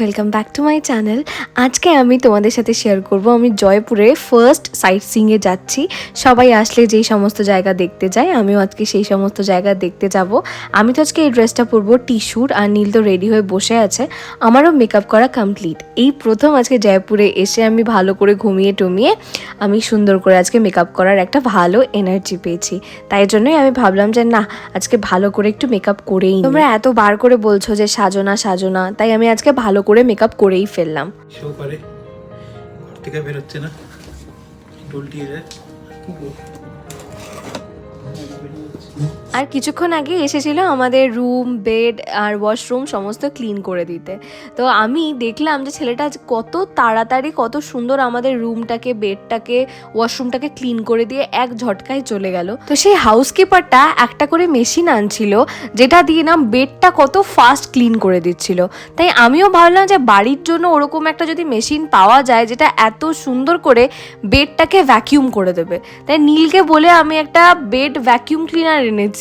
Welcome back to my channel আজকে আমি তোমাদের সাথে শেয়ার করব, আমি জয়পুরে ফার্স্ট সাইট সিংয়ে যাচ্ছি। সবাই আসলে যেই সমস্ত জায়গা দেখতে যায়, আমিও আজকে সেই সমস্ত জায়গা দেখতে যাব। আমি তো আজকে এই ড্রেসটা পরবো টি-শার্ট আর নীল তো রেডি হয়ে বসে আছে। আমারও মেকআপ করা কমপ্লিট এই প্রথম আজকে জয়পুরে এসে আমি ভালো করে ঘুমিয়ে টমিয়ে আমি সুন্দর করে আজকে মেকআপ করার একটা ভালো এনার্জি পেয়েছি। তাই জন্যই আমি ভাবলাম যে না, আজকে ভালো করে একটু মেকআপ করেই তোমরা এত বার করে বলছো যে সাজো না সাজো না, তাই আমি আজকে ভালো করে মেকআপ করেই ফেললাম। থেকে বেরোচ্ছে না। আর কিছুক্ষণ আগে এসেছিল আমাদের রুম বেড আর ওয়াশরুম সমস্ত ক্লিন করে দিতে। তো আমি দেখলাম যে ছেলেটা আজ কত তাড়াতাড়ি, কত সুন্দর আমাদের রুমটাকে বেডটাকে ওয়াশরুমটাকে ক্লিন করে দিয়ে এক ঝটকায় চলে গেল। তো সেই হাউসকিপারটা একটা করে মেশিন আনছিল, যেটা দিয়ে না বেডটা কত ফাস্ট ক্লিন করে দিচ্ছিল। তাই আমিও ভাবলাম যে বাড়ির জন্য ওরকম একটা যদি মেশিন পাওয়া যায়, যেটা এত সুন্দর করে বেডটাকে ভ্যাকিউম করে দেবে। তাই নীলকে বলে আমি একটা বেড ভ্যাকিউম ক্লিনার এনেছি।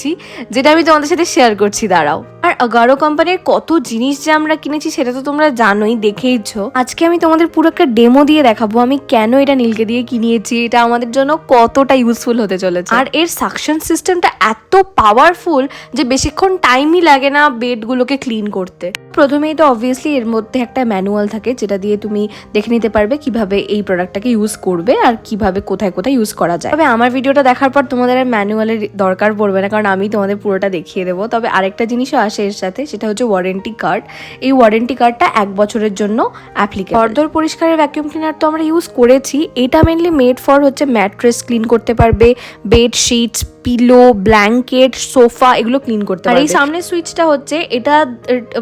যেটা আমি তোমাদের সাথে শেয়ার করছি দাঁড়াও। আর আগারো কোম্পানির কত জিনিস যে আমরা কিনেছি সেটা তো তোমরা জানোই, দেখেইছো। আজকে আমি তোমাদের পুরো একটা ডেমো দিয়ে দেখাবো, আমি কেন এটা নীলকে দিয়ে কিনিয়েছি এটা আমাদের জন্য কতটা ইউজফুল হতে চলেছে। আর এর সাকশন সিস্টেমটা এত পাওয়ারফুল যে বেশিক্ষণ টাইমই লাগে না বেডগুলোকে ক্লিন করতে। প্রথমেই তো অবভিয়াসলি এর মধ্যে একটা ম্যানুয়াল থাকে, যেটা দিয়ে তুমি দেখে নিতে পারবে কীভাবে এই প্রোডাক্টটাকে ইউজ করবে আর কীভাবে কোথায় কোথায় ইউজ করা যায়। তবে আমার ভিডিওটা দেখার পর তোমাদের ম্যানুয়ালের দরকার পড়বে না, কারণ আমি তোমাদের পুরোটা দেখিয়ে দেবো। তবে আরেকটা জিনিসও আসে এর সাথে, সেটা হচ্ছে ওয়ারেন্টি কার্ড এই ওয়ারেন্টি কার্ডটা এক বছরের জন্য অ্যাপ্লিকে ঘরদোর পরিষ্কারের ভ্যাকিউম ক্লিনার তো আমরা ইউজ করেছি। এটা মেনলি মেড ফর হচ্ছে ম্যাট্রেস ক্লিন করতে পারবে বেডশিটস পিলো ব্ল্যাঙ্কেট সোফা এগুলো ক্লিন করতে পারবে আর এই সামনের সুইচটা হচ্ছে এটা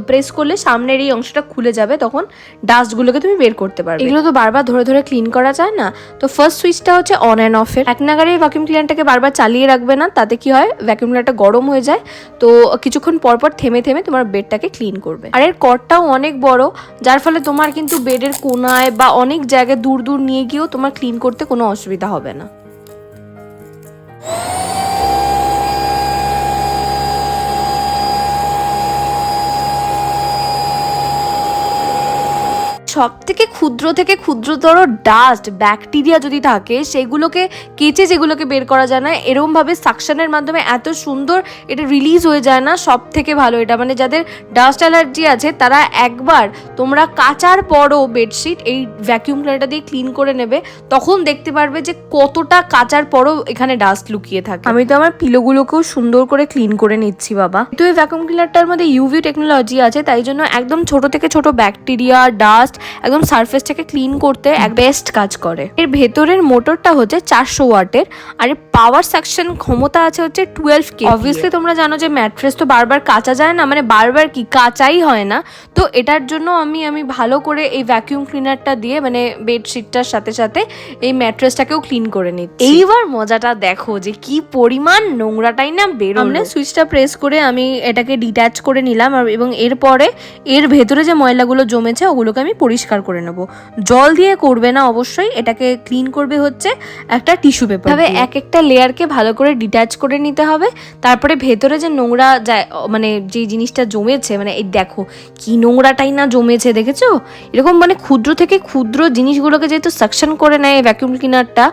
প্রেস করলে সামনের এই অংশটা খুলে যাবে তখন ডাস্টগুলোকে তুমি বের করতে পারবে। এগুলো তো বারবার ধরে ধরে ক্লিন করা যায় না। তো ফার্স্ট সুইচটা হচ্ছে অন অ্যান্ড অফের এক নাগারে এই ভ্যাকিউম ক্লিনারটাকে বারবার চালিয়ে রাখবে না তাতে কি হয়? ভ্যাকিউম ক্লিনারটা গরম হয়ে যায়। তো কিছুক্ষণ পর পর থেমে থেমে তোমার বেডটাকে ক্লিন করবে। আর এর কটটাও অনেক বড় যার ফলে তোমার কিন্তু বেডের কোনায় বা অনেক জায়গায় দূর দূর নিয়ে গিয়েও তোমার ক্লিন করতে কোনো অসুবিধা হবে না। সব থেকে ক্ষুদ্র থেকে ক্ষুদ্রতর ডাস্ট ব্যাকটেরিয়া যদি থাকে সেগুলোকে কেচে যেগুলোকে বের করা যায় না এরমভাবে সাকশানের মাধ্যমে এত সুন্দর এটা রিলিজ হয়ে যায় না সব থেকে ভালো এটা। মানে যাদের ডাস্ট অ্যালার্জি আছে তারা একবার তোমরা কাচার পরও বেডশিট এই ভ্যাকিউম ক্লিনারটা দিয়ে ক্লিন করে নেবে তখন দেখতে পারবে যে কতটা কাচার পরও এখানে ডাস্ট লুকিয়ে থাকে। আমি তো আমার পিলোগুলোকেও সুন্দর করে ক্লিন করে নিচ্ছি বাবা। তো এই ভ্যাকুয়াম ক্লিনারটার মধ্যে ইউভি টেকনোলজি আছে তাই জন্য একদম ছোট থেকে ছোট ব্যাকটেরিয়া ডাস্ট একদম সারফেসটাকে ক্লিন করতে এক বেস্ট কাজ করে। এর ভেতরের মোটরটা হচ্ছে চারশো ওয়াটের আর এর পাওয়ার সেকশন ক্ষমতা আছে হচ্ছে টুয়েলভ কে অবভিয়াসলি তোমরা জানো যে ম্যাট্রেস তো বারবার কাচা যায় না মানে বারবার কি কাচাই হয় না। তো এটার জন্য আমি আমি ভালো করে এই ভ্যাকিউম ক্লিনারটা দিয়ে মানে বেডশিটটার সাথে সাথে এই ম্যাট্রেসটাকেও ক্লিন করে নিচ্ছি। এইবার মজাটা দেখো যে কি পরিমাণ নোংরাটাই না বেরো আমরা সুইচটা প্রেস করে আমি এটাকে ডিট্যাচ করে নিলাম এবং এরপরে এর ভেতরে যে ময়লাগুলো জমেছে ওগুলোকে আমি পরিষ্কার করে নেব। জল দিয়ে করবে না অবশ্যই এটাকে ক্লিন করবে হচ্ছে একটা টিস্যু পেপার তবে এক একটা লেয়ারকে ভালো করে ডিটাচ করে নিতে হবে। তারপরে ভেতরে যে নোংরা যায় মানে যে জিনিসটা জমেছে মানে এই দেখো কি নোংরাটাই না জমেছে দেখেছ? এরকম মানে ক্ষুদ্র থেকে ক্ষুদ্র জিনিসগুলোকে যেহেতু সাকশন করে নেয় ভ্যাকিউম ক্লিনারটা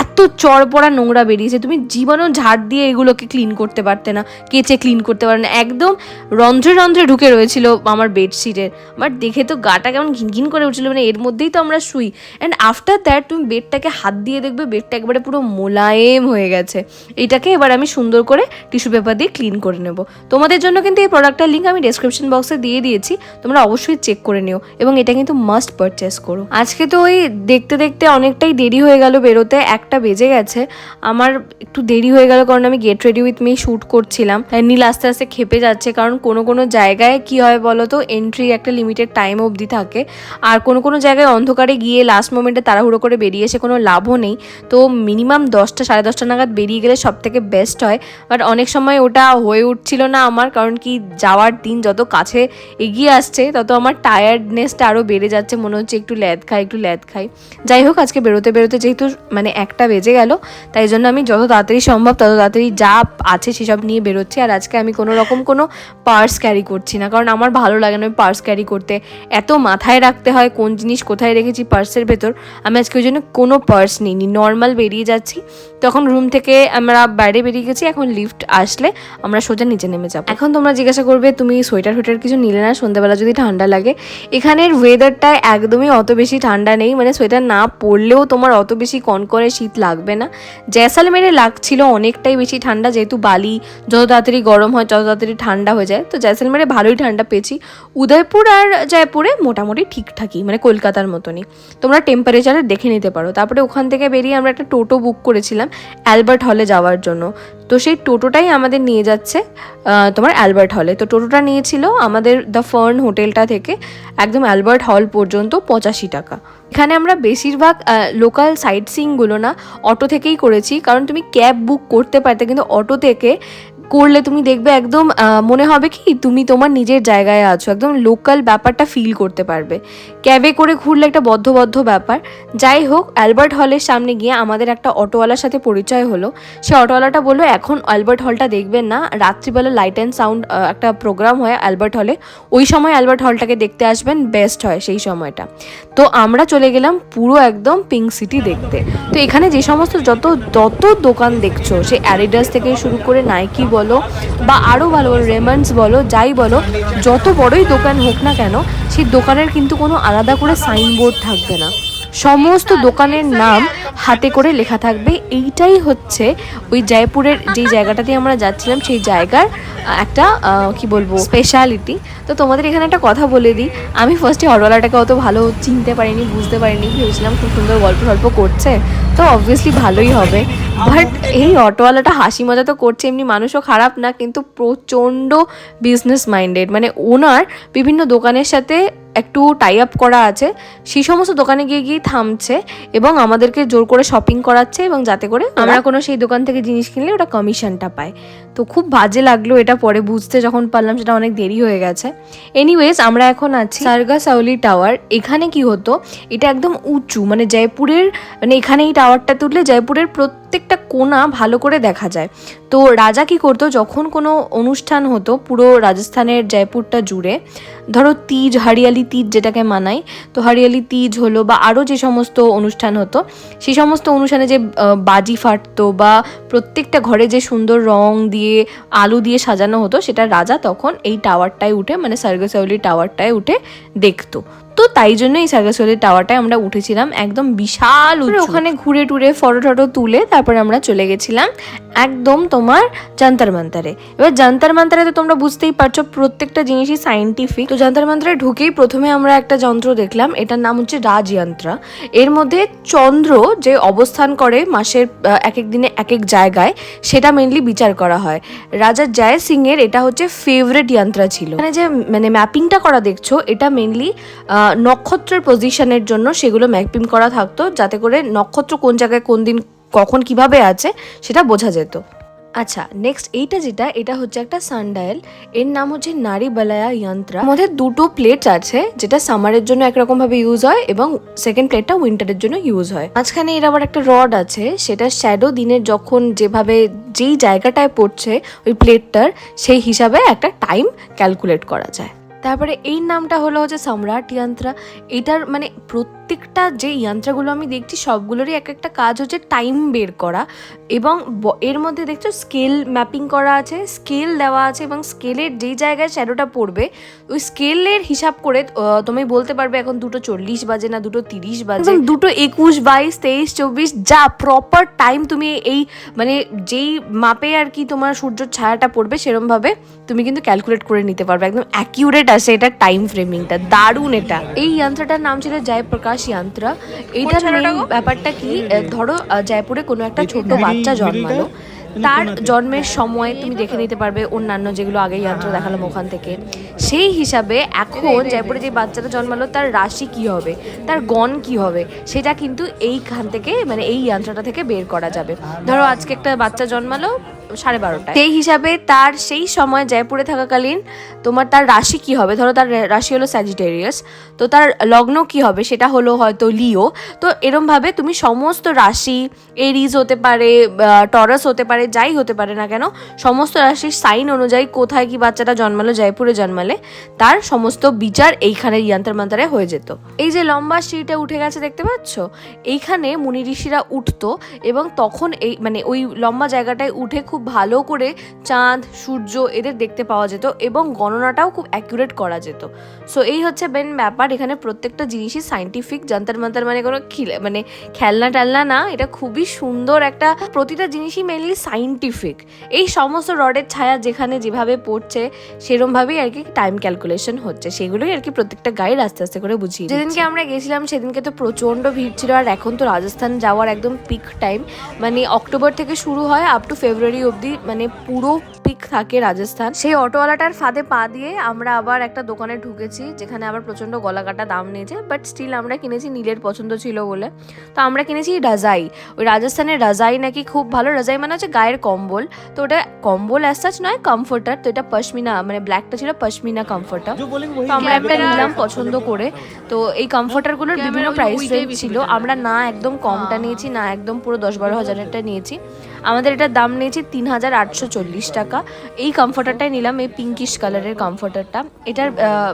এত চড়পড়া নোংরা বেরিয়েছে, তুমি জীবনেও ঝাড় দিয়ে এগুলোকে ক্লিন করতে পারতে না, কেচে ক্লিন করতে পারবে না। একদম রন্ধ্রে রন্ধ্রে ঢুকে রয়েছিল আমার বেডশিটের আমার দেখে তো গাটা কেমন ঘিনঘিন করে উঠছিল মানে এর মধ্যেই তো আমরা শুই। অ্যান্ড আফটার দ্যাট তুমি বেডটাকে হাত দিয়ে দেখবে, বেডটা একবারে পুরো মোলায়েম হয়ে গেছে। এটাকে এবার আমি সুন্দর করে টিস্যু পেপার দিয়ে ক্লিন করে নেব। তোমাদের জন্য কিন্তু এই প্রোডাক্টটার লিঙ্ক আমি ডেসক্রিপশন বক্সে দিয়ে দিয়েছি, তোমরা অবশ্যই চেক করে নিও এবং এটা কিন্তু মাস্ট পারচেস করো। আজকে তো ওই দেখতে দেখতে অনেকটাই দেরি হয়ে গেল বেরোতে একটা বেজে গেছে। আমার একটু দেরি হয়ে গেল কারণ আমি get ready with me shoot করছিলাম। আর নীল আস্তে আস্তে খেপে যাচ্ছে কারণ কোনো কোনো জায়গায় কি হয় বলো তো এন্ট্রি একটা লিমিটেড টাইম অবধি থাকে। আর কোনো কোনো জায়গায় অন্ধকারে গিয়ে লাস্ট মোমেন্টে তাড়াহুড়ো করে বেরিয়ে এসে কোনো লাভও নেই। তো মিনিমাম দশটা, সাড়ে দশটা নাগাদ বেরিয়ে গেলে সব থেকে বেস্ট হয়। বাট অনেক সময় ওটা হয়ে উঠছিল না আমার, কারণ কি যাওয়ার দিন যত কাছে এগিয়ে আসছে, তত আমার টায়ার্ডনেসটা আরও বেড়ে যাচ্ছে। মনে হচ্ছে একটু ল্যাদ খাই, একটু ল্যাদ খাই। যাই হোক, আজকে বেরোতে বেরোতে যেহেতু মানে একটা বেজে গেল। তাই জন্য আমি যত তাড়াতাড়ি সম্ভব, তত তাড়াতাড়ি যা আছে সেসব নিয়ে বেরোচ্ছি। আর আজকে আমি কোনো রকম কোনো পার্স ক্যারি করছি না। কারণ আমার ভালো লাগে না পার্স ক্যারি করতে। এত মাথায় রাখতে হয় কোন জিনিস কোথায় রেখেছি পার্সের ভেতর। আমি আজকে ওই জন্য কোনো পার্স নিইনি। নর্মাল বেরিয়ে যাচ্ছি। তখন রুম থেকে আমরা বাইরে বেরিয়ে গেছি। এখন লিফট আসলে আমরা সোজা নিচে নেমে যাব। এখন তোমরা জিজ্ঞাসা করবে, তুমি সোয়েটার ফোয়েটার কিছু নিলে না? সন্ধ্যাবেলা যদি ঠান্ডা লাগে? এখানের ওয়েদারটা একদমই অত বেশি ঠান্ডা নেই। মানে সোয়েটার না পরলেও তোমার অত বেশি কনকনে শীত লাগবে না। জয়সালমেরে লাগছিল অনেকটাই বেশি ঠান্ডা, যেহেতু বালি যত তাড়াতাড়ি গরম হয়, তত তাড়াতাড়ি ঠান্ডা হয়ে যায়। তো জয়সালমেরে ভালোই ঠান্ডা পেয়েছি। উদয়পুর আর জয়পুরে মোটামুটি ঠিকঠাকই মানে কলকাতার মতনই। তোমরা টেম্পারেচারে দেখে নিতে পারো। তারপরে ওখান থেকে বেরিয়ে আমরা একটা টোটো বুক করেছিলাম, অ্যালবার্ট হলে যাওয়ার জন্য। তো সেই টোটোটাই আমাদের নিয়ে যাচ্ছে তোমার অ্যালবার্ট হলে। তো টোটোটা নিয়েছিল আমাদের দ্য ফার্ন হোটেলটা থেকে একদম অ্যালবার্ট হল পর্যন্ত পঁচাশি টাকা। এখানে আমরা বেশিরভাগ লোকাল সাইট সিনগুলো না অটো থেকেই করেছি, কারণ তুমি ক্যাব বুক করতে পারতে, কিন্তু অটো থেকে করলে তুমি দেখবে একদম মনে হবে কি তুমি তোমার নিজের জায়গায় আছো, একদম লোকাল ব্যাপারটা ফিল করতে পারবে। ক্যাবে করে ঘুরলে একটা বদ্ধবদ্ধ ব্যাপার। যাই হোক অ্যালবার্ট হলের সামনে গিয়ে আমাদের একটা অটোওয়ালার সাথে পরিচয় হলো। সে অটোওয়ালাটা বলল, এখন অ্যালবার্ট হলটা দেখবেন না, রাত্রিবেলা লাইট অ্যান্ড সাউন্ড একটা প্রোগ্রাম হয় অ্যালবার্ট হলে ওই সময় অ্যালবার্ট হলটাকে দেখতে আসবেন বেস্ট হয় সেই সময়টা। তো আমরা চলে গেলাম পুরো একদম পিঙ্ক সিটি দেখতে। তো এখানে যে সমস্ত যত যত দোকান দেখছ, সে অ্যাডিডাস থেকে শুরু করে নাইকি বলো বা আরও ভালো ভালো রেমন্ডস বলো, যাই বলো, যত বড়ই দোকান হোক না কেন, সেই দোকানের কিন্তু কোনো আলাদা করে সাইনবোর্ড থাকবে না। সমস্ত দোকানের নাম হাতে করে লেখা থাকবে। এইটাই হচ্ছে ওই জয়পুরের যেই জায়গাটাতে আমরা যাচ্ছিলাম, সেই জায়গার একটা কি বলব স্পেশালিটি তো তোমাদের এখানে একটা কথা বলে দিই। আমি ফার্স্টে অটোওয়ালাটাকে অত ভালো চিনতে পারিনি, বুঝতে পারিনি, ভেবেছিলাম খুব সুন্দর গল্প টল্প করছে। তো অবভিয়াসলি ভালোই হবে। বাট এই অটোওয়ালাটা হাসি মজা তো করছে, এমনি মানুষও খারাপ না, কিন্তু প্রচণ্ড বিজনেস মাইন্ডেড মানে ওনার বিভিন্ন দোকানের সাথে একটু টাই আপ করা আছে। সেই সমস্ত দোকানে গিয়ে গিয়ে থামছে এবং আমাদেরকে জোর করে শপিং করাচ্ছে এবং যাতে করে আমরা কোনো সেই দোকান থেকে জিনিস কিনলে ওটা কমিশনটা পায়। তো খুব বাজে লাগল এটা পরে বুঝতে যখন পারলাম সেটা অনেক দেরি হয়ে গেছে। এনিওয়েজ আমরা এখন আছি সার্গা সাউলি টাওয়ার এখানে কি হতো? এটা একদম উঁচু মানে জয়পুরের মানে এখানে এই টাওয়ারটা তুললে জয়পুরের প্রত্যেকটা কোণা ভালো করে দেখা যায়। তো রাজা কি করতো? যখন কোনো অনুষ্ঠান হতো পুরো রাজস্থানের জয়পুরটা জুড়ে, ধরো তিজ, হরিয়ালি তিজ যেটাকে মানায়, তো হরিয়ালি তিজ হলো বা আরও যে সমস্ত অনুষ্ঠান হতো, সেই সমস্ত অনুষ্ঠানে যে বাজি ফাটতো বা প্রত্যেকটা ঘরে যে সুন্দর রং দিয়ে, আলো দিয়ে সাজানো হতো, সেটা রাজা তখন এই টাওয়ারটায় উঠে মানে সার্গাসাউলি টাওয়ারটায় উঠে দেখতো। তো তাই জন্য এই সার্গাসাউলি টাওয়ারটায় আমরা উঠেছিলাম একদম বিশাল উঁচু। ওখানে ঘুরে টুরে ফটো টটো তুলে তারপরে আমরা চলে গেছিলাম একদম তোমার জান্তার মান্তারে এবার জান্তার মান্তারে তো তোমরা বুঝতেই পারছ প্রত্যেকটা জিনিসই সাইন্টিফিক তো জান্তার মান্তারে ঢুকেই প্রথমে আমরা একটা যন্ত্র দেখলাম এটার নাম হচ্ছে রাজযন্ত্রা। এর মধ্যে চন্দ্র যে অবস্থান করে মাসের এক এক দিনে এক এক জায়গায় সেটা মেনলি বিচার করা হয়। রাজা জয় সিং এর এটা হচ্ছে ফেভারেট যন্ত্র ছিল। মানে যে মানে ম্যাপিংটা করা দেখছ এটা মেনলি নক্ষত্রের পজিশনের জন্য সেগুলো ম্যাপিং করা থাকতো, যাতে করে নক্ষত্র কোন জায়গায় কোন দিন কখন কীভাবে আছে সেটা বোঝা যেত। আচ্ছা নেক্সট এইটা যেটা, এটা হচ্ছে একটা সানডায়াল এর নাম হচ্ছে নারী বালায়া যন্ত্রা। মধ্যে দুটো প্লেট আছে, যেটা সামারের জন্য একরকম ভাবে ইউজ হয় এবং সেকেন্ড প্লেটটা উইন্টারের জন্য ইউজ হয়। মাঝখানে এর আবার একটা রড আছে, সেটা শ্যাডো দিনের যখন যেভাবে যেই জায়গাটায় পড়ছে ওই প্লেটটার সেই হিসাবে একটা টাইম ক্যালকুলেট করা যায়। তারপরে এই নামটা হলো হচ্ছে সম্রাট ইয়ন্ত্রা এটার মানে প্রত্যেকটা যে যন্ত্রগুলো আমি দেখছি সবগুলোরই এক একটা কাজ হচ্ছে টাইম বের করা এবং এর মধ্যে দেখছ স্কেল ম্যাপিং করা আছে স্কেল দেওয়া আছে এবং স্কেলের যেই জায়গায় শ্যাডোটা পড়বে ওই স্কেলের হিসাব করে তুমি বলতে পারবে এখন দুটো চল্লিশ বাজে না দুটো তিরিশ বাজে। দুটো একুশ বাইশ তেইশ চব্বিশ যা প্রপার টাইম তুমি এই মানে যেই মাপে আর কি তোমার সূর্যের ছায়াটা পড়বে সেরমভাবে তুমি কিন্তু ক্যালকুলেট করে নিতে পারবে। একদম অ্যাকিউরেট আছে এটা টাইম ফ্রেমিংটা দারুণ এটা। এই যন্ত্রটার নাম ছিল জয়প্রকাশ। যন্ত্র এইটার মেন ব্যাপারটা কি ধরো জয়পুরে কোনো একটা ছোট বাচ্চা জন্মালো। তার জন্মের সময় তুমি দেখে নিতে পারবে অন্যান্য যেগুলো আগে যন্ত্র দেখালাম ওখান থেকে। সেই হিসাবে এখন জয়পুরে যে বাচ্চাটা জন্মালো তার রাশি কি হবে? তার গণ কি হবে? সেটা কিন্তু এইখান থেকে মানে এই যন্ত্রটা থেকে বের করা যাবে। ধরো আজকে একটা বাচ্চা জন্মালো সাড়ে বারোটা সেই হিসাবে তার সেই সময় জয়পুরে থাকাকালীন তোমার তার রাশি কি হবে? ধরো তার রাশি হলো স্যাজিটেরিয়াস তো তার লগ্ন কি হবে? সেটা হলো হয়তো লিও তো এরমভাবে তুমি সমস্ত রাশি এরিজ হতে পারে টরাস হতে পারে, যাই হতে পারে না কেন, সমস্ত রাশির সাইন অনুযায়ী কোথায় কি বাচ্চাটা জন্মালো, জয়পুরে জন্মালে, তার সমস্ত বিচার এইখানে ইয়ান্তার মান্তারে হয়ে যেত। এই যে লম্বা সিঁড়িটা উঠে গেছে দেখতে পাচ্ছ? এইখানে মুনি ঋষিরা উঠতো এবং তখন এই মানে ওই লম্বা জায়গাটায় উঠে খুব ভালো করে চাঁদ, সূর্য এদের দেখতে পাওয়া যেত এবং গণনাটাও খুব অ্যাকুরেট করা যেত। সো এই হচ্ছে বেন ব্যাপার। এখানে প্রত্যেকটা জিনিসই সাইন্টিফিক জান্তার মান্তার মানে কোনো মানে খেলনা টেলনা না। এটা খুবই সুন্দর একটা, প্রতিটা জিনিসই মেনলি সাইন্টিফিক এই সমস্ত রডের ছায়া যেখানে যেভাবে পড়ছে, সেরমভাবেই আর কি টাইম ক্যালকুলেশন হচ্ছে। সেগুলোই আর কি প্রত্যেকটা গাইড আস্তে আস্তে করে বুঝি যেদিনকে আমরা গেছিলাম সেদিনকে তো প্রচণ্ড ভিড় ছিল। আর এখন তো রাজস্থান যাওয়ার একদম পিক টাইম মানে অক্টোবর থেকে শুরু হয় আপ টু ফেব্রুয়ারি অব্দি মানে পুরো পিক থাকে রাজস্থান। সেই অটোওয়ালাটার ফাঁদে পা দিয়ে আমরা আবার একটা দোকানে ঢুকেছি যেখানে আবার প্রচণ্ড গলাকাটা দাম নিয়েছে বাট স্টিল আমরা কিনেছি নীলের পছন্দ ছিল বলে। তো আমরা কিনেছি রাজাই। ওই রাজস্থানের রাজাই নাকি খুব ভালো। রাজাই মানে হচ্ছে গায়ের কম্বল। তো ওটা কম্বল অ্যাজ সাচ নয় কমফোর্টার তো এটা পশমিনা মানে ব্ল্যাকটা ছিল পশমিনা কমফোর্টার তো আমরা একটা নিলাম পছন্দ করে। তো এই কমফোর্টারগুলোর বিভিন্ন প্রাইস ছিল। আমরা না একদম কমটা নিয়েছি না একদম পুরো দশ বারো হাজারেরটা নিয়েছি। আমাদের এটার দাম নিয়েছি তিন হাজার আটশো চল্লিশ টাকা। এই কমফোর্টারটাই নিলাম, এই পিঙ্কিশ কালারের কমফোর্টারটা এটার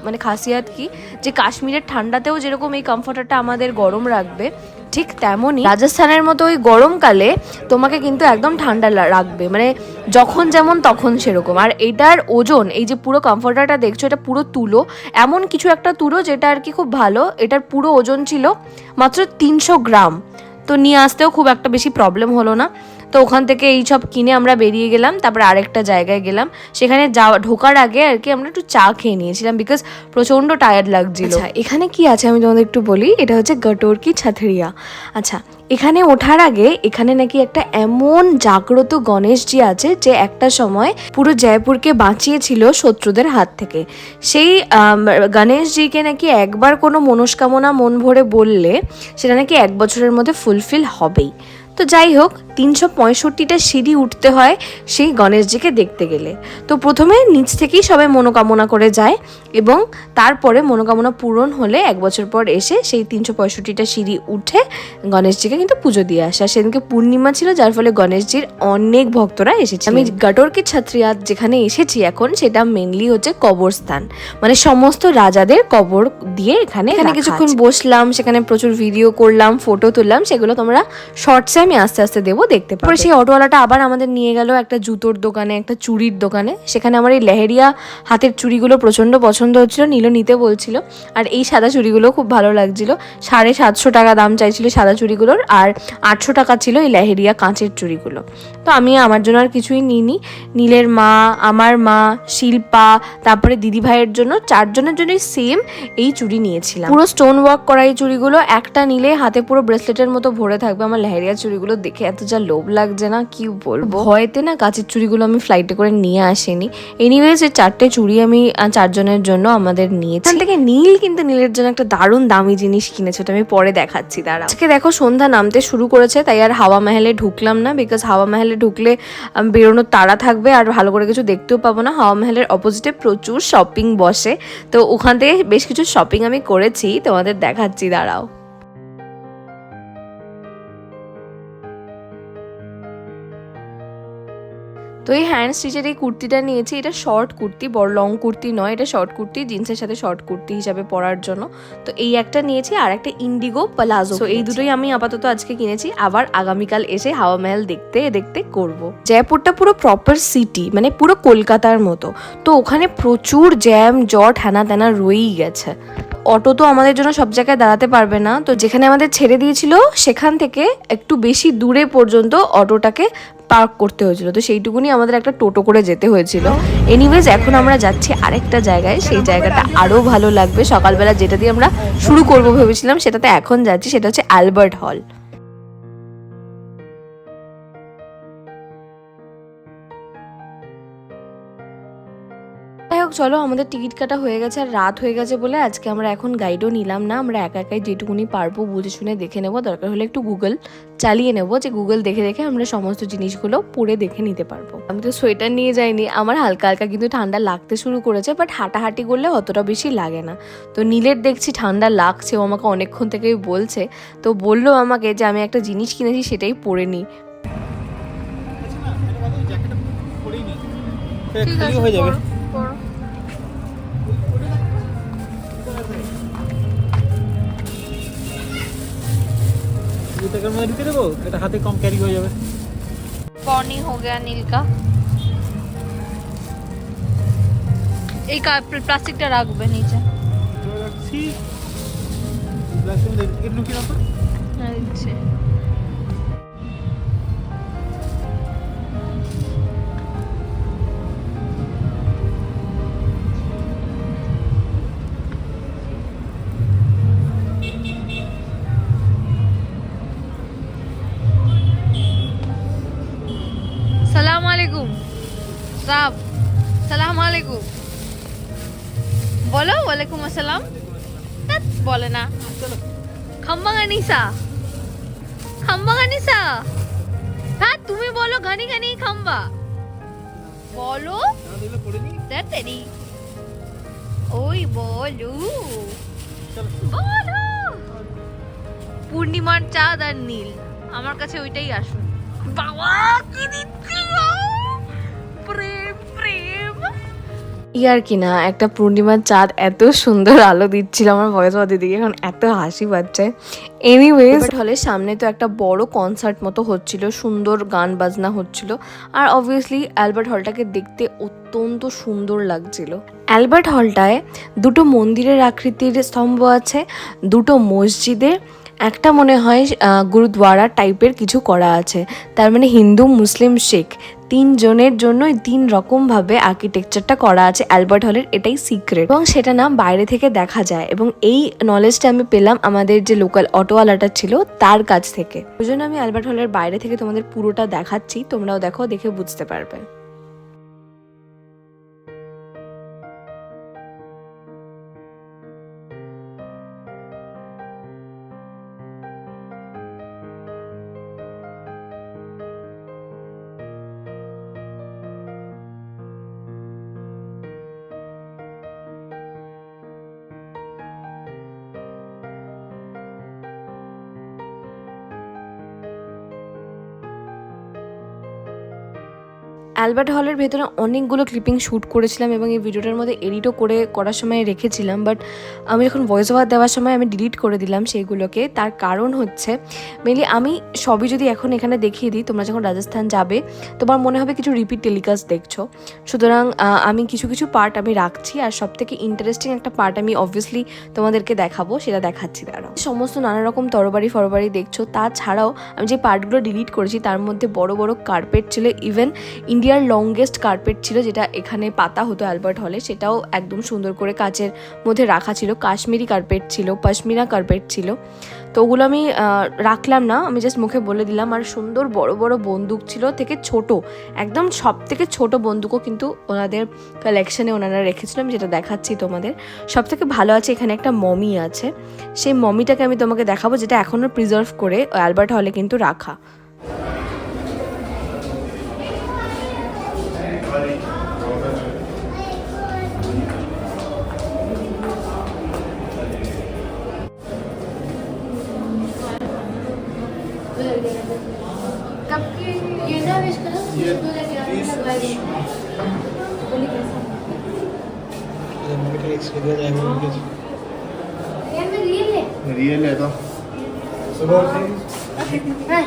মানে খাসিয়াত কি? যে কাশ্মীরের ঠান্ডাতেও যেরকম এই কমফোর্টারটা আমাদের গরম রাখবে, ঠিক তেমনই রাজস্থানের মতো ওই গরমকালে তোমাকে কিন্তু একদম ঠান্ডা রাখবে। মানে যখন যেমন তখন সেরকম। আর এটার ওজন, এই যে পুরো কমফোর্টারটা দেখছ, এটা পুরো তুলো। এমন কিছু একটা তুলো যেটা আর কি খুব ভালো। এটার পুরো ওজন ছিল মাত্র তিনশো গ্রাম। তো নিয়ে আসতেও খুব একটা বেশি প্রবলেম হলো না। তো ওখান থেকে এই সব কিনে আমরা বেরিয়ে গেলাম, তারপরে আরেকটা জায়গায় গেলাম। সেখানে যাওয়া ঢোকার আগে আর কি আমরা একটু চা খেয়ে নিয়েছিলাম বিকজ প্রচণ্ড টায়ার্ড লাগছিল। আচ্ছা এখানে কি আছে আমি তোমাদের একটু বলি? এটা হচ্ছে গটোর কি ছাথরিয়া আচ্ছা এখানে ওঠার আগে এখানে নাকি একটা এমন জাগ্রত গণেশজি আছে যে একটা সময় পুরো জয়পুরকে বাঁচিয়েছিল শত্রুদের হাত থেকে। সেই গণেশজিকে নাকি একবার কোনো মনস্কামনা মন ভরে বললে সেটা নাকি এক বছরের মধ্যে ফুলফিল হবেই। তো যাই হোক তিনশো পঁয়ষট্টিটা সিঁড়ি উঠতে হয় সেই গণেশজিকে দেখতে গেলে। তো প্রথমে নিচ থেকেই সবাই মনোকামনা করে যায় এবং তারপরে মনোকামনা পূরণ হলে এক বছর পর এসে সেই তিনশো পঁয়ষট্টিটা সিঁড়ি উঠে গণেশজিকে কিন্তু পুজো দিয়ে আসে। আর সেদিনকে পূর্ণিমা ছিল যার ফলে গণেশজির অনেক ভক্তরা এসেছে আমি গটরকে ছাত্রিয়াত যেখানে এসেছি এখন সেটা মেনলি হচ্ছে কবরস্থান। মানে সমস্ত রাজাদের কবর দিয়ে এখানে এখানে কিছুক্ষণ বসলাম সেখানে প্রচুর ভিডিও করলাম ফটো তুললাম সেগুলো তোমরা শর্টসে আমি আস্তে আস্তে দেবো, দেখতে পারো সেই অটোওয়ালাটা আবার আমাদের নিয়ে গেল একটা জুতোর দোকানে, একটা চুড়ির দোকানে। সেখানে আমার এই লেহেরিয়া হাতের চুড়িগুলো প্রচণ্ড পছন্দ হচ্ছিল নীল নিতে বলছিল। আর এই সাদা চুড়িগুলো খুব ভালো লাগছিল। সাড়ে সাতশো টাকা দাম চাইছিল সাদা চুড়িগুলোর, আর আটশো টাকা ছিল এই লেহেরিয়া কাঁচের চুড়িগুলো। তো আমি আমার জন্য আর কিছুই নিইনি। নীলের মা, আমার মা, শিল্পা, তারপরে দিদি ভাইয়ের জন্য, চারজনের জন্যই সেম এই চুড়ি নিয়েছিলাম। পুরো স্টোন ওয়ার্ক করা এই চুড়িগুলো, একটা নিলে হাতে পুরো ব্রেসলেটের মতো ভরে থাকবে আমার লেহেরিয়া চুড়িগুলো দেখে এত যা লোভ লাগছে না কি বলব? ভয়েতে না কাঁচের চুড়িগুলো আমি ফ্লাইটে করে নিয়ে আসিনি। এনিওয়েজ এই চারটে চুড়ি আমি চারজনের জন্য আমাদের নিয়েছি। এখান থেকে নীল কিন্তু নীলের জন্য একটা দারুণ দামি জিনিস কিনেছে ওটা আমি পরে দেখাচ্ছি দাঁড়া আজকে দেখো সন্ধ্যা নামতে শুরু করেছে তাই আর হাওয়া মহলে ঢুকলাম না বিকজ হাওয়া মহলে ঢুকলে বেরোনোর তাড়া থাকবে আর ভালো করে কিছু দেখতেও পাবো না। হাওয়া মহলের অপোজিটে প্রচুর শপিং বসে তো ওখান থেকে বেশ কিছু শপিং আমি করেছি তোমাদের দেখাচ্ছি দাঁড়াও। তো এই হ্যান্ড স্টিচের এই কুর্তিটা নিয়েছি। এটা শর্ট কুর্তি বড় লং কুর্তি নয়। এটা শর্ট কুর্তি জিন্সের সাথে শর্ট কুর্তি হিসাবে পরার জন্য। তো এই একটা নিয়েছি আর একটা ইন্ডিগো প্লাজো তো এই দুটোই আমি আপাতত আজকে কিনেছি। আবার আগামীকাল এসে হাওয়া মহল দেখতে দেখতে করব। জয়পুরটা পুরো প্রপার সিটি মানে পুরো কলকাতার মতো। তো ওখানে প্রচুর জ্যাম জট হ্যানা ত্যানা রয়েই গেছে। অটো তো আমাদের জন্য সব জায়গায় দাঁড়াতে পারবে না। তো যেখানে আমাদের ছেড়ে দিয়েছিল, সেখান থেকে একটু বেশি দূরে পর্যন্ত অটোটাকে পার্ক করতে হয়েছিল। তো সেইটুকুনি আমাদের একটা টোটো করে যেতে হয়েছিল। এনিওয়েজ এখন আমরা যাচ্ছি আরেকটা জায়গায়। সেই জায়গাটা আরও ভালো লাগবে। সকালবেলা যেটা দিয়ে আমরা শুরু করব ভেবেছিলাম, সেটাতে এখন যাচ্ছি, সেটা হচ্ছে অ্যালবার্ট হল চলো আমাদের টিকিট কাটা হয়ে গেছে আর রাত হয়ে গেছে বলে আজকে আমরা এখন গাইডও নিলাম না। আমরা একা একাই যেটুকুনি পারব বুঝে শুনে দেখে নেব। দরকার হলে একটু গুগল চালিয়ে নেব যে গুগল দেখে দেখে আমরা সমস্ত জিনিসগুলো পরে দেখে নিতে পারব। আমি তো সোয়েটার নিয়ে যাইনি। আমার হালকা হালকা কিন্তু ঠান্ডা লাগতে শুরু করেছে বাট হাঁটাহাঁটি করলে অতটা বেশি লাগে না। তো নীলের দেখছি ঠান্ডা লাগছে ও আমাকে অনেকক্ষণ থেকেই বলছে। তো বলল আমাকে যে আমি একটা জিনিস কিনেছি সেটাই পরে নিই ঠিক পরেই নি খালি হয়ে যাবে। দু টাকার মধ্যে দিতে দেবো এটা হাতে কম ক্যারি হয়ে যাবে पौनी हो गया नील का এই প্লাস্টিকটা রাখবে নিচে রাখছি গ্লাসের মধ্যে টিকিট ঢুকিয়ে রাখো দিচ্ছে সাব সালাম। আলাইকুম বলো ওয়ালাইকুম আসসালাম। বলে না। খাম্বা গানিসা খাম্বা গানিসা হ্যাঁ তুমি বলো গানি গানি খাম্বা। বলো। তেরি ওই বলো। বলো। পূর্ণিমার চাঁদ আর নীল। আমার কাছে ওইটাই আসুন বাবা কি দিচ্ছি ইয়ার কি না একটা পূর্ণিমার চাঁদ এত সুন্দর আলো দিচ্ছিল আমার বয়স দিদিকে এখন এত হাসি পাচ্ছে। এনিওয়েজ হলে সামনে তো একটা বড় কনসার্ট মতো হচ্ছিল সুন্দর গান বাজনা হচ্ছিল আর অবভিয়াসলি অ্যালবার্ট হলটাকে দেখতে অত্যন্ত সুন্দর লাগছিল। অ্যালবার্ট হলটায় দুটো মন্দিরের আকৃতির স্তম্ভ আছে দুটো মসজিদের একটা মনে হয় গুরুদ্বারা টাইপের কিছু করা আছে তার মানে হিন্দু মুসলিম শিখ। তিনজনের জন্যই তিন রকমভাবে আর্কিটেকচারটা করা আছে অ্যালবার্ট হলের এটাই সিক্রেট এবং সেটা না বাইরে থেকে দেখা যায় এবং এই নলেজটা আমি পেলাম আমাদের যে লোকাল অটোওয়ালাটা ছিল তার কাছ থেকে। ওই জন্য আমি অ্যালবার্ট হলের বাইরে থেকে তোমাদের পুরোটা দেখাচ্ছি, তোমরাও দেখো, দেখে বুঝতে পারবে। অ্যালবার্ট হলের ভেতরে অনেকগুলো ক্লিপিং শ্যুট করেছিলাম এবং এই ভিডিওটার মধ্যে এডিটও করে করার সময় রেখেছিলাম বাট আমি যখন ভয়েস ওভার দেওয়ার সময় আমি ডিলিট করে দিলাম সেইগুলোকে। তার কারণ হচ্ছে মেনলি আমি সবই যদি এখন এখানে দেখিয়ে দিই, তোমরা যখন রাজস্থান যাবে, তোমার মনে হবে কিছু রিপিট টেলিকাস্ট দেখছ। সুতরাং আমি কিছু কিছু পার্ট আমি রাখছি আর সব থেকে ইন্টারেস্টিং একটা পার্ট আমি অবভিয়াসলি তোমাদেরকে দেখাবো, সেটা দেখাচ্ছি, দাঁড়াও। সমস্ত নানা রকম তরবারি ফরবারি দেখছ, তাছাড়াও আমি যে পার্টগুলো ডিলিট করেছি, তার মধ্যে বড় বড় কার্পেট ছিল ইভেন ইন্ডিয়ার লংগেস্ট কার্পেট ছিল, যেটা এখানে পাতা হতো অ্যালবার্ট হলে সেটাও একদম সুন্দর করে কাচের মধ্যে রাখা ছিল। কাশ্মীরি কার্পেট ছিল, পশমিনা কার্পেট ছিল। তো ওগুলো আমি রাখলাম না, আমি জাস্ট মুখে বলে দিলাম। আর সুন্দর বড় বড় বন্দুক ছিল থেকে ছোট, একদম সব থেকে ছোট বন্দুকও কিন্তু ওনাদের কালেকশনে ওনারা রেখেছিল। আমি যেটা দেখাচ্ছি তোমাদের, সব থেকে ভালো আছে এখানে একটা মমি আছে। সেই মমিটাকে আমি তোমাকে দেখাবো, যেটা এখনও প্রিজার্ভ করে অ্যালবার্ট হলে কিন্তু রাখা। रियल है रियल है तो हाँ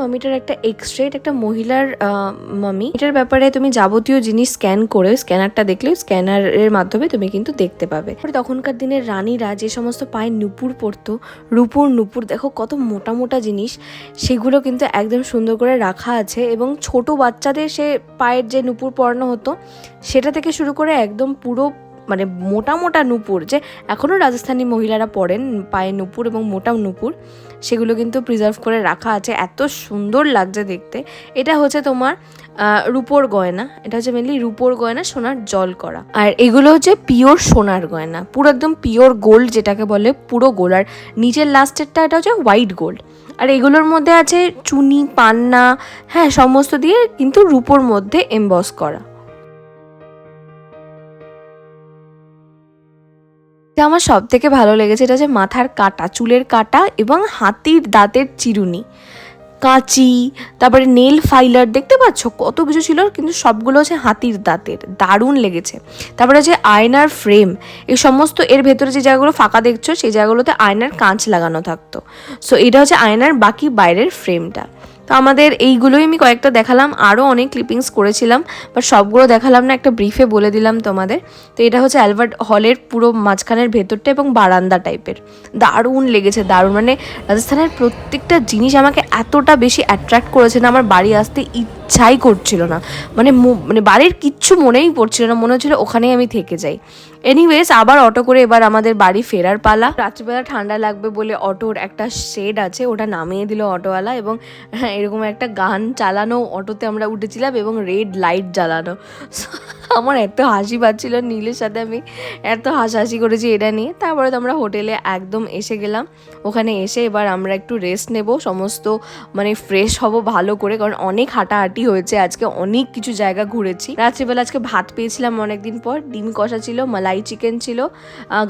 মমিটার একটা এক্সরে এটা একটা মহিলার মমি। এটার ব্যাপারে তুমি যাবতীয় জিনিস স্ক্যান করে স্ক্যানারটা দেখলে স্ক্যানারের মাধ্যমে তুমি কিন্তু দেখতে পাবে। তখনকার দিনের রানীরা যে সমস্ত পায়ে নুপুর পরতো, রুপুর নুপুর, দেখো কত মোটা মোটা জিনিস, সেগুলো কিন্তু একদম সুন্দর করে রাখা আছে এবং ছোট বাচ্চাদের সে পায়ের যে নুপুর পরানো হতো, সেটা থেকে শুরু করে একদম পুরো মানে মোটা মোটা নুপুর, যে এখনও রাজস্থানী মহিলারা পরেন পায়ে নুপুর এবং মোটা নুপুর, সেগুলো কিন্তু প্রিজার্ভ করে রাখা আছে। এত সুন্দর লাগছে দেখতে। এটা হচ্ছে তোমার রূপোর গয়না। এটা হচ্ছে মেনলি রূপোর গয়না, সোনার জল করা। আর এগুলো হচ্ছে পিওর সোনার গয়না। পুরো একদম পিওর গোল্ড যেটাকে বলে, পুরো গোল্ড আর নিচের লাস্টেরটা এটা হচ্ছে হোয়াইট গোল্ড আর এগুলোর মধ্যে আছে চুনি, পান্না হ্যাঁ সমস্ত দিয়ে কিন্তু রূপোর মধ্যে এমবস করা। এটা আমার সব থেকে ভালো লেগেছে, এটা হচ্ছে মাথার কাটা, চুলের কাটা এবং হাতির দাঁতের চিরুনি। কাঁচি, তারপরে নেল ফাইলার দেখতে পাচ্ছ? কত কিছু ছিল, কিন্তু সবগুলো হচ্ছে হাতির দাঁতের, দারুণ লেগেছে। তারপরে হচ্ছে আয়নার ফ্রেম এই সমস্ত এর ভেতরে যে জায়গাগুলো ফাঁকা দেখছ, সেই জায়গাগুলোতে আয়নার কাঁচ লাগানো থাকতো। সো এটা হচ্ছে আয়নার বাকি বাইরের ফ্রেমটা তো আমাদের এইগুলোই আমি কয়েকটা দেখালাম আরও অনেক ক্লিপিংস করেছিলাম বাট সবগুলো দেখালাম না, একটা ব্রিফে বলে দিলাম তোমাদের। তো এটা হচ্ছে অ্যালবার্ট হলের পুরো মাঝখানের ভেতরটা এবং বারান্দা টাইপের দারুণ লেগেছে, দারুণ। মানে রাজস্থানের প্রত্যেকটা জিনিস আমাকে এতটা বেশি অ্যাট্রাক্ট করেছে না, আমার বাড়ি আসতে ইচ্ছাই করছিল না। মানে মানে বাড়ির কিচ্ছু মনেই পড়ছিল না মনে হচ্ছিল ওখানেই আমি থেকে যাই। এনিওয়েজ আবার অটো করে এবার আমাদের বাড়ি ফেরার পালা। রাত্রিবেলা ঠান্ডা লাগবে বলে অটোর একটা শেড আছে ওটা নামিয়ে দিল অটোওয়ালা এবং হ্যাঁ, এরকম একটা গান চালানো অটোতে আমরা উঠেছিলাম এবং রেড লাইট জ্বালানো। আমার এত হাসি পাচ্ছিল নীলের সাথে আমি এত হাসাহাসি করেছি এটা নিয়ে। তারপরে তো আমরা হোটেলে একদম এসে গেলাম। ওখানে এসে এবার আমরা একটু রেস্ট নেব সমস্ত মানে ফ্রেশ হব ভালো করে কারণ অনেক হাঁটাহাঁটি হয়েছে আজকে অনেক কিছু জায়গা ঘুরেছি। রাত্রিবেলা আজকে ভাত পেয়েছিলাম অনেকদিন পর ডিম কষা ছিল মালাই চিকেন ছিল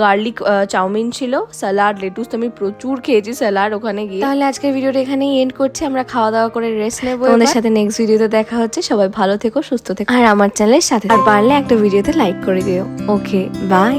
গার্লিক চাউমিন ছিল স্যালাড লেটুস তো আমি প্রচুর খেয়েছি স্যালাড ওখানে গিয়ে। তাহলে আজকের ভিডিওটা এখানেই এন্ড করছি আমরা খাওয়া দাওয়া করে রেস্ট নেব তোমাদের সাথে নেক্সট ভিডিওতে দেখা হচ্ছে সবাই ভালো থেকো সুস্থ থেকো। আর আমার চ্যানেলের সাথে পারলে একটা ভিডিওতে লাইক করে দিও। Okay bye